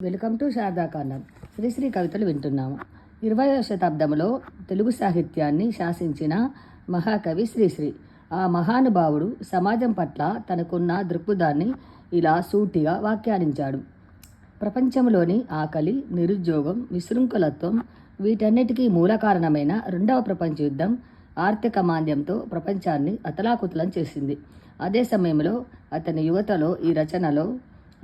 Welcome to శారదాకాండం Sri Sri కవితలు వింటున్నాము. ఇరవయో శతాబ్దంలో తెలుగు సాహిత్యాన్ని శాసించిన మహాకవి శ్రీశ్రీ ఆ మహానుభావుడు సమాజం పట్ల తనకున్న దృక్పథాన్ని ఇలా సూటిగా వ్యాఖ్యానించాడు. ప్రపంచంలోని ఆకలి నిరుద్యోగం విశృంఖలత్వం వీటన్నిటికీ మూల కారణమైన రెండవ ప్రపంచ యుద్ధం ఆర్థిక మాంద్యంతో ప్రపంచాన్ని అతలాకుతలం చేసింది. అదే సమయంలో అతని యువతలో ఈ రచనలో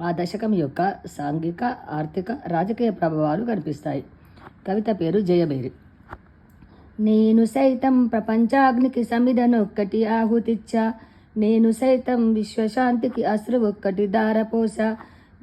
ఆ దశకం యొక్క సాంఘిక ఆర్థిక రాజకీయ ప్రభావాలు కనిపిస్తాయి. కవిత పేరు జయబేరి నేను సైతం ప్రపంచాగ్నికి సమిధనొక్కటి ఆహుతిచ్చా. నేను సైతం విశ్వశాంతికి అశ్రు ఒక్కటి దారపోస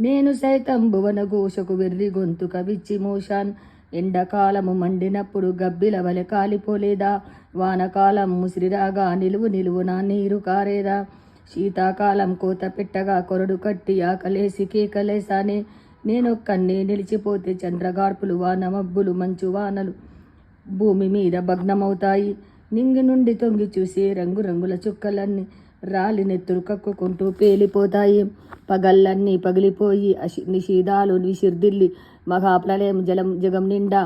నేను సైతం భువన ఘోషకు వెర్రి గొంతు కవిచ్చి మోషాన్ ఎండకాలము మండినప్పుడు గబ్బిల వలె కాలిపోలేదా? వానకాలం ముసిరిరాగా నిలువు నిలువున నీరు కారేదా? శీతాకాలం కోత పెట్టగా కొరడు కట్టి ఆకలేసి కేకలేసానే. నేనొక్కన్నే నిలిచిపోతే చంద్రగార్పులు వాన మబ్బులు మంచు వానలు భూమి మీద భగ్నమవుతాయి. నింగి నుండి తొంగి చూసి రంగురంగుల చుక్కలన్నీ రాలి నెత్తురు కక్కుకుంటూ పేలిపోతాయి. పగళ్ళన్నీ పగిలిపోయి అశి నిషీదాలు నిషిర్దిల్లి మహాప్రలయం జలం జగం నిండా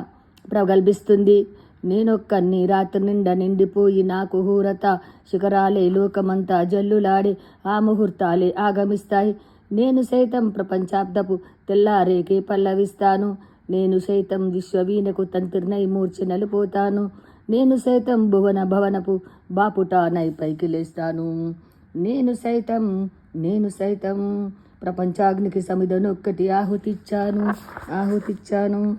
ప్రగల్భిస్తుంది. నేనొక్కన్ని రాత్రి నిండా నిండిపోయి నాకు హూరత శిఖరాలే లోకమంతా జల్లులాడి ఆ ముహూర్తాలే ఆగమిస్తాయి. నేను సైతం ప్రపంచాబ్దపు తెల్లారేకే పల్లవిస్తాను. నేను సైతం విశ్వవీణకు తంత్రినై మూర్ఛనలు పోతాను. నేను సైతం భువన భవనపు బాపుటానై పైకి లేస్తాను. నేను సైతం నేను సైతం ప్రపంచాగ్నికి సమిధను ఒక్కటి ఆహుతిచ్చాను ఆహుతిచ్చాను.